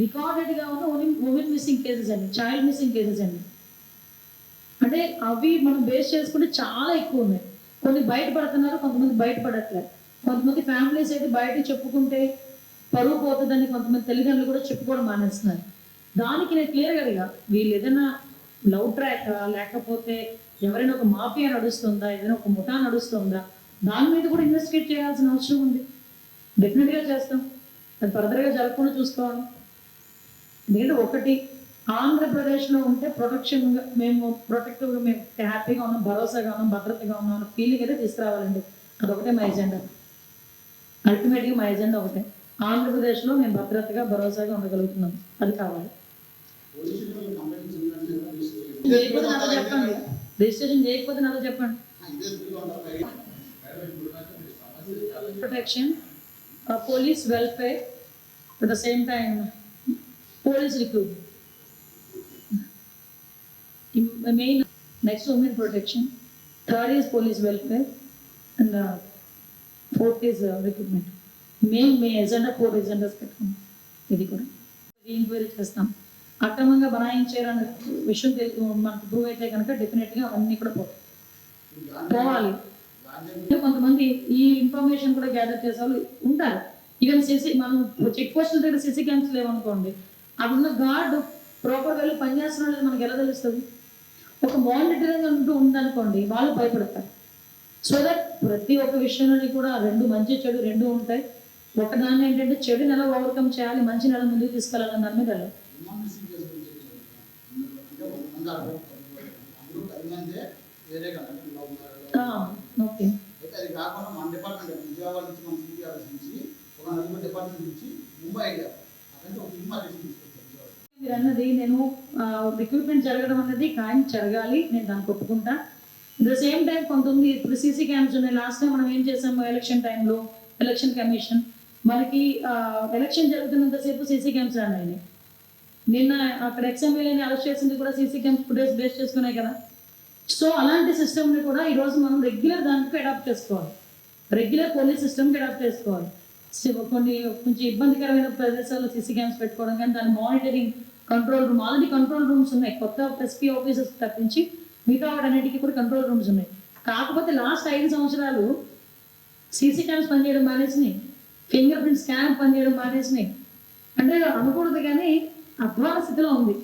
రికార్డెడ్గా ఉన్న women missing cases అండి child missing cases అండి. అంటే అవి మనం బేస్ చేసుకుంటే చాలా ఎక్కువ ఉన్నాయి. కొన్ని బయటపడుతున్నారు కొంతమంది బయటపడట్లేదు. కొంతమంది ఫ్యామిలీస్ అయితే బయట చెప్పుకుంటే పరువు పోతుందని కొంతమంది తల్లిదండ్రులు కూడా చెప్పుకోవడం మానేస్తున్నారు. దానికి నేను క్లియర్గా అడిగా వీళ్ళు ఏదైనా లవ్ ట్రాక్ లేకపోతే ఎవరైనా ఒక మాఫియా నడుస్తుందా ఏదైనా ఒక ముఠా నడుస్తుందా దాని మీద కూడా ఇన్వెస్టిగేట్ చేయాల్సిన అవసరం ఉంది. డెఫినెట్గా చేస్తాం. అది ఫర్దర్గా జరగకుండా చూసుకోవాలి. ఎందుకంటే ఒకటి ఆంధ్రప్రదేశ్లో ఉంటే ప్రొటెక్షన్ మేము ప్రొటెక్టివ్గా మేము హ్యాపీగా ఉన్నాం భరోసాగా ఉన్నాం భద్రతగా ఉన్నాం అన్న ఫీలింగ్ అయితే తీసుకురావాలండి. అదొకటే మా ఎజెండా అల్టిమేట్గా మా ఎజెండా ఒకటే. ఆంధ్రప్రదేశ్లో మేము భద్రతగా భరోసాగా ఉండగలుగుతున్నాం. అది కావాలి. చేయకపోతే నాతో చెప్పండి. రిజిస్ట్రేషన్ చేయకపోతే నాతో చెప్పండి. Protection police welfare at the same time police recruit main next women protection third is police welfare and fourth is recruitment main may agenda four agendas పెట్టుకున్నాం. ఇది కూడా. ఎంక్వైరీ చేస్తాం. అక్రమంగా బనాయించారన్న విషయం తెలి- మనకు ప్రూవ్ అయితే కనుక డెఫినెట్గా అవన్నీ కూడా పోతాయి పోవాలి. ఇంకా కొంతమంది ఈ ఇన్ఫర్మేషన్ కూడా గ్యాదర్ చేసే వాళ్ళు ఉంటారు. ఈవెన్ సిసి మనం చెక్ పోస్టుల దగ్గర సిసి క్యాంప్స్ లేవనుకోండి అక్కడున్న గార్డ్ ప్రాపర్ వెళ్ళి పనిచేస్తున్నా లేదు మనకి ఎలా తెలుస్తుంది? ఒక మానిటరింగ్ అంటూ ఉందనుకోండి వాళ్ళు భయపడతారు. సో దట్ ప్రతి ఒక్క విషయంలోని కూడా రెండు మంచి చెడు రెండు ఉంటాయి. ఒకదాన్ని ఏంటంటే చెడుని ఎలా ఓవర్కమ్ చేయాలి మంచి నెల ముందుకు తీసుకెళ్ళాలని దాని మీద వెళ్ళాలి. ఓకే. అయితే అది కాకుండా మన డిపార్ట్మెంట్ విజయవాడ నుంచి మన సిటీ ఆఫీస్ నుంచి ఒక నలుగురు డిపార్ట్మెంట్ నుంచి ముంబై ఒక టీమ్ ఆఫీస్ మీరు అన్నది నేను రిక్రూట్మెంట్ జరగడం అన్నది ఖాయం జరగాలి నేను దానికి ఒప్పుకుంటా. ద సేమ్ టైం కొంతమంది ఇప్పుడు సీసీ క్యామ్స్ ఉన్నాయి. లాస్ట్ టైం మనం ఏం చేసాము ఎలక్షన్ టైంలో ఎలక్షన్ కమిషన్ మనకి ఎలక్షన్ జరుగుతున్నంతసేపు సీసీ క్యామ్స్ రన్ అయినాయి. నిన్న అక్కడ ఎక్స్ఎంఎల్ఏని అరెస్ట్ చేసింది కూడా సీసీ క్యామ్స్ ఫుటేజ్ బేస్ చేసుకున్నాయి కదా. సో అలాంటి సిస్టమ్ని కూడా ఈరోజు మనం రెగ్యులర్ దానికి అడాప్ట్ చేసుకోవాలి. రెగ్యులర్ పోలీస్ సిస్టమ్కి అడాప్ట్ చేసుకోవాలి. సో కొన్ని కొంచెం ఇబ్బందికరమైన ప్రదేశాల్లో సీసీ క్యామ్స్ పెట్టుకోవడం కానీ దాని monitoring control room already control rooms ఉన్నాయి. కొత్త ఎస్పీ ఆఫీసర్స్ తప్పించి మిగతా వాటన్నిటికీ కూడా కంట్రోల్ రూమ్స్ ఉన్నాయి. కాకపోతే లాస్ట్ ఐదు సంవత్సరాలు సీసీ క్యామ్స్ పనిచేయడం మానేసినాయి. ఫింగర్ ప్రింట్ స్కాన్ పనిచేయడం మానేసినాయి. అంటే అనకూడదు కానీ అధ్వాన స్థితిలో ఉంది.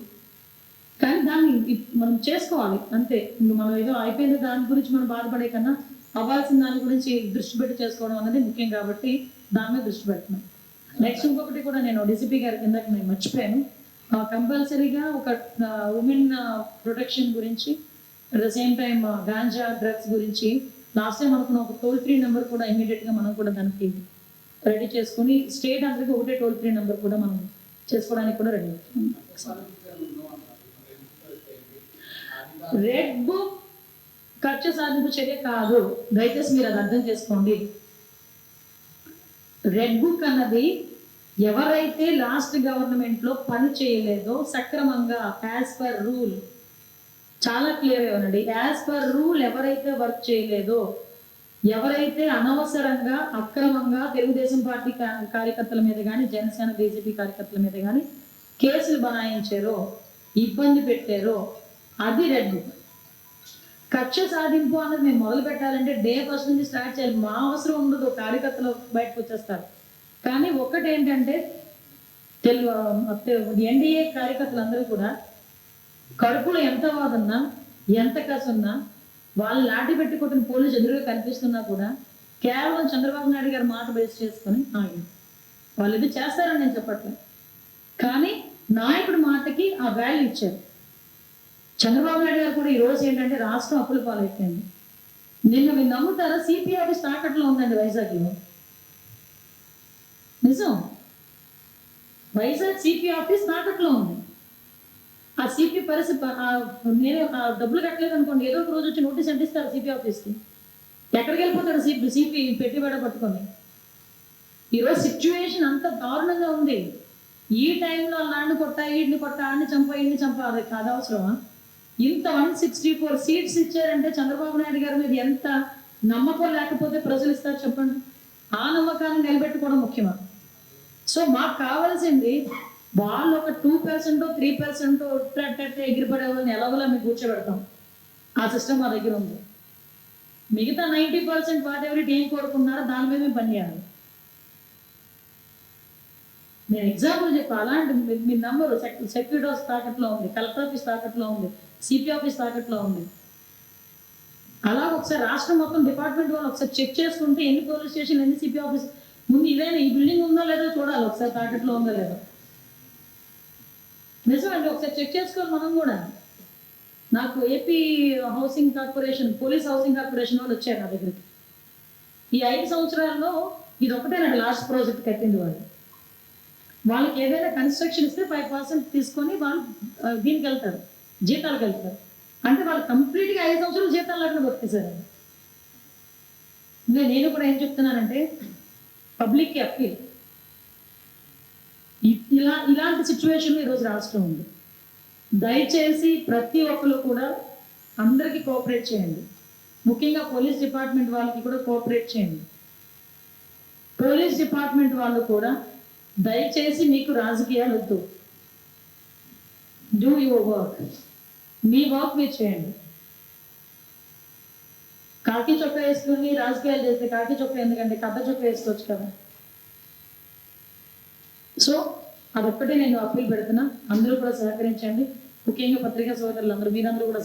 కానీ దాన్ని మనం చేసుకోవాలి. అంతే. మనం ఏదో అయిపోయిన దాని గురించి మనం బాధపడే కన్నా అవ్వాల్సిన దాని గురించి దృష్టి పెట్టి చేసుకోవడం అనేది ముఖ్యం కాబట్టి దాని మీద దృష్టి పెడుతున్నాం నెక్స్ట్ ఇంకొకటి కూడా నేను డిసిపి గారి కిందకి నేను మర్చిపోయాను. కంపల్సరీగా ఒక ఉమెన్ ప్రొటెక్షన్ గురించి at the same time ganja drugs గురించి లాస్ట్ టైం అనుకున్న ఒక టోల్ ఫ్రీ నెంబర్ కూడా ఇమీడియట్గా మనం కూడా దానికి రెడీ చేసుకుని స్టేట్ అందరికీ ఒకటే టోల్ ఫ్రీ నెంబర్ కూడా మనం చేసుకోవడానికి కూడా రెడీ అవుతున్నాం. రెడ్ బుక్ ఖర్చు సాధింపు చర్య కాదు. దయచేసి మీరు అది అర్థం చేసుకోండి. రెడ్ బుక్ అన్నది ఎవరైతే లాస్ట్ గవర్నమెంట్లో పని చేయలేదో సక్రమంగా యాజ్ పర్ రూల్ చాలా క్లియర్ ఉండండి యాజ్ పర్ రూల్ ఎవరైతే వర్క్ చేయలేదో ఎవరైతే అనవసరంగా అక్రమంగా తెలుగుదేశం పార్టీ కార్యకర్తల మీద కానీ జనసేన బీజేపీ కార్యకర్తల మీద కానీ కేసులు బనాయించారో ఇబ్బంది పెట్టారో అది రెడ్ బుక్ కక్ష సాధింపు అన్నది మేము మొదలు పెట్టాలంటే డే ఫస్ట్ నుంచి స్టార్ట్ చేయాలి. మా అవసరం ఉండదు కార్యకర్తలు బయటకు వచ్చేస్తారు. కానీ ఒకటి ఏంటంటే తెలుగు ఎన్డీఏ కార్యకర్తలందరూ కూడా కడుపులో ఎంత వాదన్నా ఎంత కసున్నా వాళ్ళు లాఠీ పెట్టి కొట్టిన పోలీసు ఎదురుగా కనిపిస్తున్నా కూడా కేవలం చంద్రబాబు నాయుడు గారి మాట బేస్ చేసుకొని ఆగింది వాళ్ళు ఇది చేస్తారని నేను చెప్పట్లేదు. కానీ నాయకుడి మాటకి ఆ వాల్యూ ఇచ్చారు. చంద్రబాబు నాయుడు గారు కూడా ఈ రోజు ఏంటంటే రాష్ట్రం అప్పుల పాలైపోయింది. నిన్న మీరు నమ్ముతారా? సిపి ఆఫీస్ తాకట్లో ఉందండి వైజాగ్లో. నిజం. వైజాగ్ సిపి ఆఫీస్ తాకట్లో ఉంది. ఆ సిపి పరిస్థితి నేను ఆ డబ్బులు కట్టలేదు అనుకోండి. ఏదో ఒక రోజు వచ్చి నోటీస్ అంటిస్తారు సిపి ఆఫీస్కి. ఎక్కడికి వెళ్ళిపోతాడు సిపి సిపి పెట్టుబడి పట్టుకొని. ఈరోజు సిచ్యువేషన్ అంత దారుణంగా ఉంది. ఈ టైంలో అలాంటి కొట్ట ఈడిని కొట్ట ఆడిని చంప ఈడిని చంప. అది కాదు అవసరమా? ఇంత వన్ సిక్స్టీ ఫోర్ సీట్స్ ఇచ్చారంటే చంద్రబాబు నాయుడు గారి మీద ఎంత నమ్మకం లేకపోతే ప్రజలు ఇస్తారు చెప్పండి? ఆ నమ్మకాన్ని నిలబెట్టుకోవడం ముఖ్యమా? సో మాకు కావాల్సింది వాళ్ళు ఒక టూ పర్సెంట్ త్రీ పర్సెంట్ ఎగిరిపడే వాళ్ళని ఎలాగోలా మీకు కూర్చోబెడతాం. ఆ సిస్టమ్ మా దగ్గర ఉంది. మిగతా నైంటీ పర్సెంట్ వాట్ ఎవరి ఏం కోరుకున్నారో దాని మీద మేము పనిచేయాలి. నేను ఎగ్జాంపుల్ చెప్పా అలాంటి మీ- మీ నంబరు సెక్యూరిటీ ఆఫీస్ తాకట్లో ఉంది కలెక్టర్ ఆఫీస్ తాకట్లో ఉంది సిపి ఆఫీస్ తాకట్లో ఉంది. అలా ఒకసారి రాష్ట్రం మొత్తం డిపార్ట్మెంట్ వాళ్ళు ఒకసారి చెక్ చేసుకుంటే ఎన్ని పోలీస్ స్టేషన్ ఎన్ని సిపి ఆఫీస్ ముందు ఇదేనా ఈ బిల్డింగ్ ఉందో లేదో చూడాలి ఒకసారి తాకట్లో ఉందో లేదో. నిజమండి ఒకసారి చెక్ చేసుకోవాలి మనం కూడా. నాకు AP housing corporation police housing corporation వాళ్ళు వచ్చారు నా దగ్గరికి. ఈ ఐదు సంవత్సరాల్లో ఇది ఒకటేనండి లాస్ట్ ప్రాజెక్ట్ కట్టింది వాళ్ళు. వాళ్ళకి ఏదైనా కన్స్ట్రక్షన్ ఇస్తే ఫైవ్ పర్సెంట్ తీసుకొని వాళ్ళు దీనికి వెళ్తారు జీతాలకు వెళ్తారు. అంటే వాళ్ళు కంప్లీట్గా ఐదు సంవత్సరాలు జీతాలు లేకుండా బతికేశారు ఇంకా నేను కూడా ఏం చెప్తున్నానంటే పబ్లిక్కి అప్పీల్ ఇలా ఇలాంటి సిచ్యువేషన్ ఈరోజు రాష్ట్రం ఉంది. దయచేసి ప్రతి ఒక్కరు కూడా అందరికీ కోఆపరేట్ చేయండి. ముఖ్యంగా పోలీస్ డిపార్ట్మెంట్ వాళ్ళకి కూడా కోఆపరేట్ చేయండి. పోలీస్ డిపార్ట్మెంట్ వాళ్ళు కూడా దయచేసి మీకు రాజకీయాలు వద్దు. డూ యువర్ వర్క్ మీ వర్క్ మీరు చేయండి. కాకి చొక్క వేసుకుని రాజకీయాలు చేస్తే కాకి చొక్క ఎందుకంటే కథ చొక్క వేసుకోవచ్చు కదా. సో అదొక్కటే నేను అప్పీల్ పెడుతున్నా. అందరూ కూడా సహకరించండి. ముఖ్యంగా పత్రికా సోదరులు అందరూ మీరందరూ కూడా